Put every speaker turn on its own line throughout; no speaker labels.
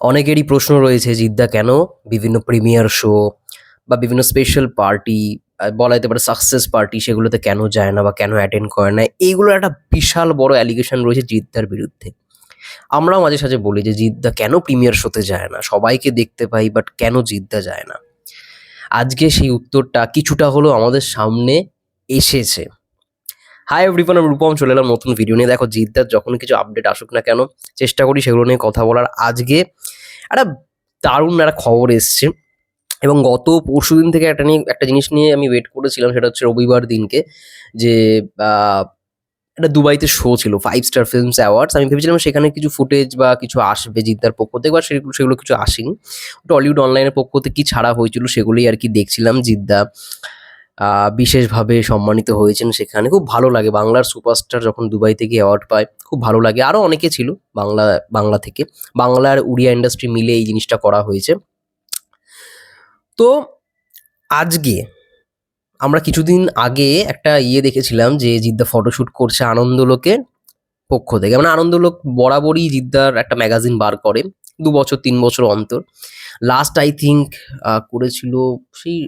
অনেকেরই প্রশ্ন রয়েছে জিদ্দা কেন বিভিন্ন প্রিমিয়ার শো বা বিভিন্ন স্পেশাল পার্টি বলা যেতে পারে সাকসেস পার্টি সেগুলোতে কেন যায় না বা কেন অ্যাটেন্ড করে না? এইগুলোর একটা বিশাল বড় অ্যালিগেশন রয়েছে জিদ্দার বিরুদ্ধে। আমরাও মাঝে সাঝে বলি যে জিদ্দা কেন প্রিমিয়ার শোতে যায় না? সবাইকে দেখতে পাই বাট কেন জিদ্দা যায় না? আজকে সেই উত্তরটা কিছুটা হলেও আমাদের সামনে এসেছে। হাই এভরিওয়ান আমি রূপম, চলে এলাম নতুন ভিডিও নিয়ে। দেখো, জিদ্দার যখন কিছু আপডেট আসুক না কেন, চেষ্টা করি সেগুলো নিয়ে কথা বলার। আজকে একটা দারুণ একটা খবর এসছে এবং গত পরশু দিন থেকে একটা নিয়ে, একটা জিনিস নিয়ে আমি ওয়েট করেছিলাম, সেটা হচ্ছে রবিবার দিনকে যে একটা দুবাইতে শো ছিল ফাইভ স্টার ফিল্মস অ্যাওয়ার্ডস আমি ভেবেছিলাম সেখানে কিছু ফুটেজ বা কিছু আসবে জিদ্দার পক্ষ থেকে, বা সেগুলো সেগুলো কিছু আসেনি। টলিউড অনলাইনের পক্ষ থেকে কী ছাড়া হয়েছিল সেগুলোই আর কি দেখছিলাম জিদ্দা। বিশেষভাবে সম্মানিত হয়েছেন সেখানে। খুব ভালো লাগে। বাংলার সুপারস্টার যখন দুবাই থেকে অ্যাওয়ার্ড পায়, খুব ভালো লাগে। আরও অনেকে ছিল বাংলা বাংলা থেকে। বাংলার উড়িয়া ইন্ডাস্ট্রি মিলে এই জিনিসটা করা হয়েছে। তো আজকে আমরা কিছুদিন আগে একটা ইয়ে দেখেছিলাম যে জিদ্দা ফটোশ্যুট করছে আনন্দলোকের পক্ষ থেকে। মানে আনন্দলোক বরাবরই জিদ্দার একটা ম্যাগাজিন বার করে। দু বছর, তিন বছর অন্তর। লাস্ট আই থিঙ্ক করেছিল সেই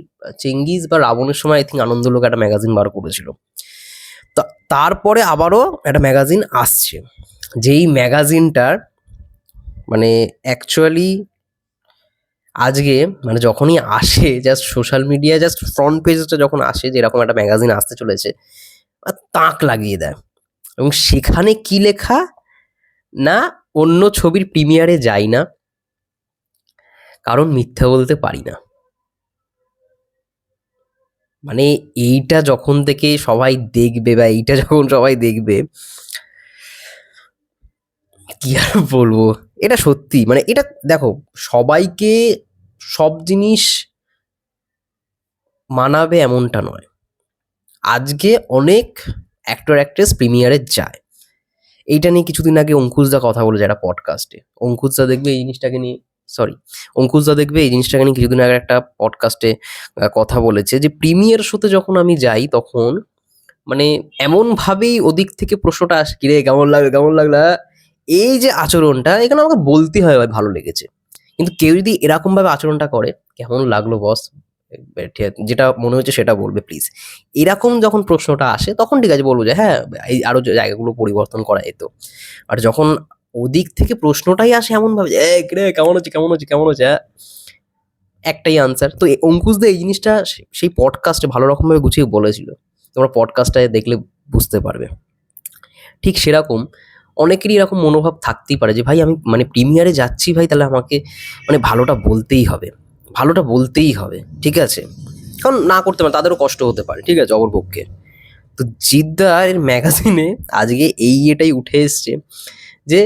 চেঙ্গিজ বা রাবণের সময় আই থিঙ্ক আনন্দলোক একটা ম্যাগাজিন বার করেছিল। তারপরে আবারও একটা ম্যাগাজিন আসছে। যেই ম্যাগাজিনটার মানে অ্যাকচুয়ালি আজকে মানে যখনই আসে just social media just front পেজটা যখন আসে যে এরকম একটা ম্যাগাজিন আসতে চলেছে তাক লাগিয়ে দেয়। এবং সেখানে কি লেখা? না অন্য ছবির প্রিমিয়ারে যাই না। কারণ মিথ্যা বলতে পারি না। মানে এইটা যখন থেকে সবাই দেখবে বা এইটা যখন সবাই দেখবে, কি আর বলব? এটা সত্যি। মানে এটা দেখো, সবাইকে সব জিনিস মানাবে এমনটা নয়। আজকে অনেক অ্যাক্টর অ্যাক্ট্রেস প্রিমিয়ারে যায়। এইটা নিয়ে কিছুদিন আগে অঙ্কুশদা কথা বলেছে একটা পডকাস্টে অঙ্কুশদা দেখবে এই জিনিসটাকে নিয়ে সরি অঙ্কুশদা দেখবে এই জিনিসটাকে নিয়ে কিছুদিন আগে একটা পডকাস্টে কথা বলেছে যে প্রিমিয়ার শোতে যখন আমি যাই তখন মানে এমনভাবেই ওদিক থেকে প্রশ্নটা আসে, কিরে, কেমন লাগবে কেমন লাগল? আহ?" এই যে আচরণটা, এখানে আমাকে বলতে হয় ভালো লেগেছে। কিন্তু কেউ যদি এরকমভাবে আচরণটা করে, কেমন লাগল বস যেটা মনে হচ্ছে সেটা বলবে প্লিজ এরকম যখন প্রশ্নটা আসে, তখন ঠিক আছে, বলব যে হ্যাঁ এই আরও জায়গাগুলো পরিবর্তন করা যেত। আর যখন ওদিক থেকে প্রশ্নটাই আসে এমন ভাবে যে, "এই কেমন হচ্ছে কেমন হচ্ছে কেমন হচ্ছে হ্যাঁ?" একটাই আনসার তো এই অঙ্কুশদা এই জিনিসটা সেই পডকাস্টে ভালো রকমভাবে গুছিয়ে বলেছিল। তোমরা পডকাস্টটায় দেখলে বুঝতে পারবে। ঠিক সেরকম অনেকেরই এরকম মনোভাব থাকতেই পারে যে, ভাই, আমি মানে প্রিমিয়ারে যাচ্ছি, ভাই, তাহলে আমাকে মানে ভালোটা বলতেই হবে। ভালোটা বলতেই হবে, ঠিক আছে? কারণ না করতে পারে তাদেরও কষ্ট হতে পারে, ঠিক আছে, অপরপক্ষে। তো জিদ্দার ম্যাগাজিনে আজকে এই এটাই উঠে এসছে যে,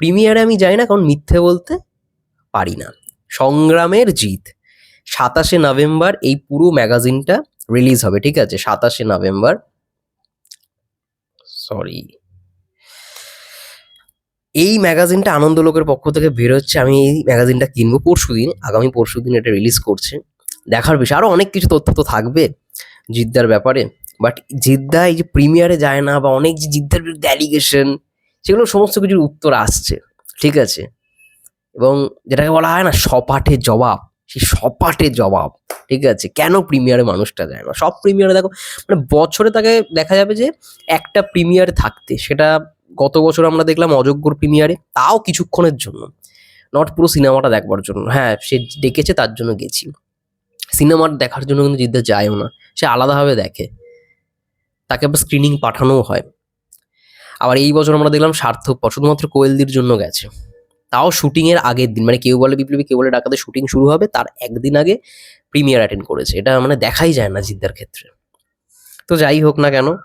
প্রিমিয়ারে আমি যাই না কারণ মিথ্যে বলতে পারি না। সংগ্রামের জিত। সাতাশে নভেম্বর এই পুরো ম্যাগাজিনটা রিলিজ হবে, ঠিক আছে? সাতাশে নভেম্বর। সরি। এই ম্যাগাজিনটা আনন্দলোকের পক্ষ থেকে বেরোচ্ছে, আমি এই ম্যাগাজিনটা কিনবো পরশু দিন আগামী পরশু দিন এটা রিলিজ করছে। দেখার বিষয় আরও অনেক কিছু তথ্য তো থাকবে জিদ্দার ব্যাপারে বাট জিদ্দা এই যে প্রিমিয়ারে যায় না বা অনেক যে জিদ্দার বিরুদ্ধে অ্যালিগেশন সেগুলো সমস্ত কিছুর উত্তর আসছে, ঠিক আছে? এবং যেটাকে বলা হয় না সপাটে জবাব, সেই সপাটে জবাব, ঠিক আছে? কেন প্রিমিয়ারে মানুষটা যায় না? সব প্রিমিয়ারে দেখো মানে বছরে তাকে দেখা যাবে যে একটা প্রিমিয়ার থাকতে, সেটা গত বছর আমরা দেখলাম অযোগ্যর প্রিমিয়ারে, তাও কিছুক্ষণের জন্য। নট পুরো সিনেমাটা দেখবার জন্য। হ্যাঁ সে ডেকেছে, তার জন্য গেছি সিনেমার দেখার জন্য কিন্তু জিদ্দা যায়ও না। সে আলাদাভাবে দেখে। তাকে আবার স্ক্রিনিং পাঠানোও হয়। আবার এই বছর আমরা দেখলাম সার্থকপর শুধুমাত্র কোয়েলদির জন্য গেছে। তাও শুটিংয়ের আগের দিন মানে কেউ বলে বিপ্লবী, কেউ বলে ডাকাতে শুটিং শুরু হবে, তার একদিন আগে প্রিমিয়ার অ্যাটেন্ড করেছে। এটা মানে দেখাই যায় না জিদ্দার ক্ষেত্রে। তো যাই হোক না কেন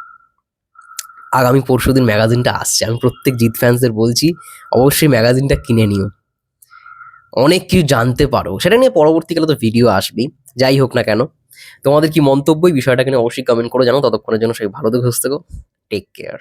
আগামী পরশু দিন ম্যাগাজিনটা আসছে। আমি প্রত্যেক জিত ফ্যান্সদের বলছি, অবশ্যই ম্যাগাজিনটা কিনে নিও। অনেক কিছু জানতে পারো। সেটা নিয়ে পরবর্তীকালে তো ভিডিও আসবেই। যাই হোক না কেন, তোমাদের কি মন্তব্য বিষয়টাকে নিয়ে অবশ্যই কমেন্ট করে জানো ততক্ষণের জন্য সেই ভালো সুস্থ থেকো। Take care